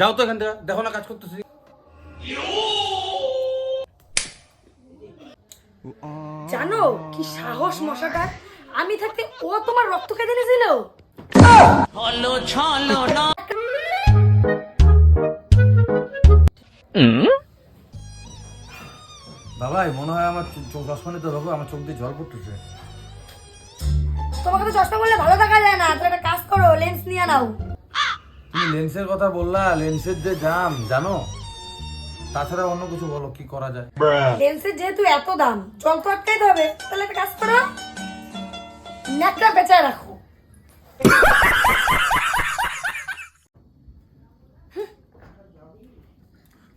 যাও তো এখান থেকে দেখো না কাজ করতেছি। জানো কি সাহস মশাটার? আমি থাকতে ও তোমার রক্ত খেতে নিয়েছিল বাবাই মনে হয় আমার চোখ চশমা নিতে হবে আমার চোখ দিয়ে জল পড়তেছে। তোমাকে তো চশমা বললে ভালো দেখা যায় না তুমি একটা কাজ করো লেন্স নিয়ে নাও। তুমি লেন্সের কথা বললা লেন্সের যে দাম জানো? তাছাড়া অন্য কিছু বলো কি করা যায়? লেন্সের যেহেতু এত দাম জল তো আটকাইতে হবে তাহলে একটা কাজ করো নেকটা বেচায় রাখো।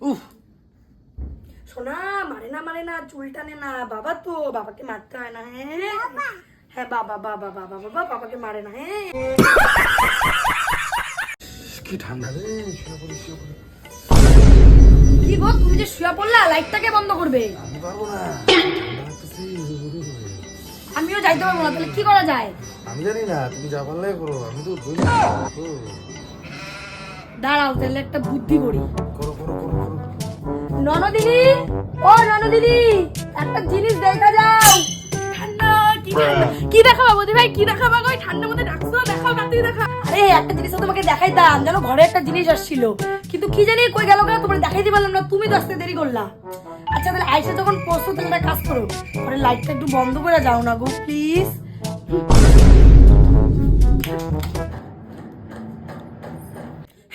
উফ। সোনা মারে না মারে না চুল টানে না বাবা তো বাবাকে মারতে হয় না হ্যাঁ? হ্যাঁ বাবা বাবা বাবা বাবা বাবাকে মারে না হ্যাঁ? কি ঠান্ডা রে? শুয়ে পড়ি শুয়ে পড়ি। কি গো তুমি যে শুয়ে পড়লা লাইটটাকে বন্ধ করবে? আমি পারব না। আমিও যাইতে পারব না তাহলে কি করা যায়? আমি জানি না তুমি যা পারলে করো আমি তো দাঁড়াও তাহলে একটা বুদ্ধি করি। করো করো করো করো। ননদিনী ও ননদিনী একটা জিনিস দেখা যাও। কি কি বৌদি ভাই? কি দেখাবো গো? ঠান্ডার মধ্যে ডাকছো দেখাও তাড়াতাড়ি দেখা আরে একটা জিনিস তো তোমাকে দেখাইতাম জানো ঘরে একটা জিনিস আসছিল। কিন্তু কি জানি কই গেল কেন তোমার দেখাইতে পারলাম না। তুমি তো আসতে দেরি করলা। আচ্ছা তাহলে আইসা যখন পড়ছো তাহলে একটা কাজ করো। ঘরে লাইটটা একটু বন্ধ করে যাও না গো প্লিজ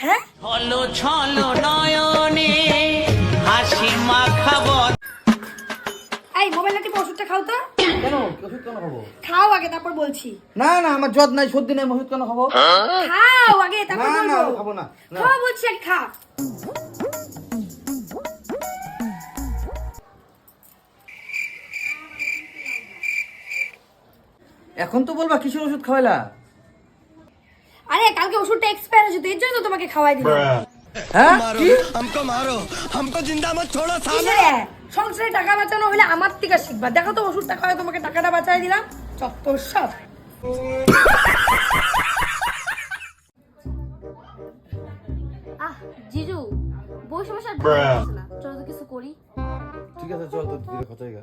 হ্যাঁ? ছলো ছলো নয়নে হাসি মাখাবো। এই মোবাইলটা থেকে ওষুধটা খাও তো। ওষুধ কেন খাবো খাও আগে তারপর বলছি না না আমার জ্বর নাই সর্দি নাই ওষুধ কেন খাবো খাও আগে তারপর না, না, বলবো খাবো না, না। খাও বলছি আগে খা এখন তো বলবা কিসের ওষুধ খাওয়াইলা আরে কালকে ওষুধটা এক্সপায়ার হয়েছে তো এর জন্য তো তোমাকে খাওয়াই দিলাম হ্যাঁ কি? हमको मारो हमको जिंदा मत छोड़ो কিসে রে? সংসারে টাকা বাঁচানো হলে আমার থেকে শিখবা। দেখো তো ওষুধটা হয় তোমাকে টাকাটা বাঁচাই দিলাম। চত্বর সব। আহ জিজু বই সমস্যা আর ভালো লাগছে না। চলো তো কিছু করি। ঠিক আছে চল তো দিদির কথাই গা।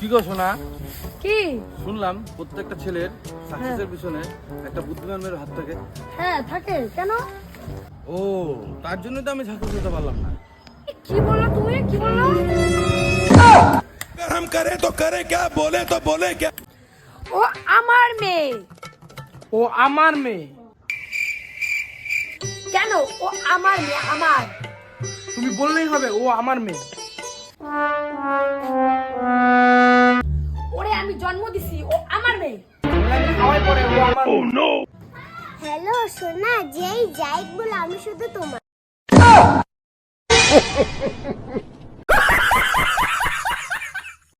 কি গো সোনা কি শুনলাম প্রত্যেকটা ছেলের সাকসেসের পিছনে একটা বুদ্ধিমান মেয়ের হাত থাকে হ্যাঁ থাকে কেন ও তার জন্য তো আমি সাকসেস হতে পারলাম না কি বলো তুমি কি বলল হাম করে তো করে কে বলে তো বলে কে ও আমার মেয়ে ও আমার মেয়ে কেন ও আমার মেয়ে আমার তুমি বললেই হবে ও আমার মেয়ে ওরে আমি জন্ম দিছি ও আমার মেয়ে। হ্যালো সোনা যেই যাই বলে আমি শুধু তোমার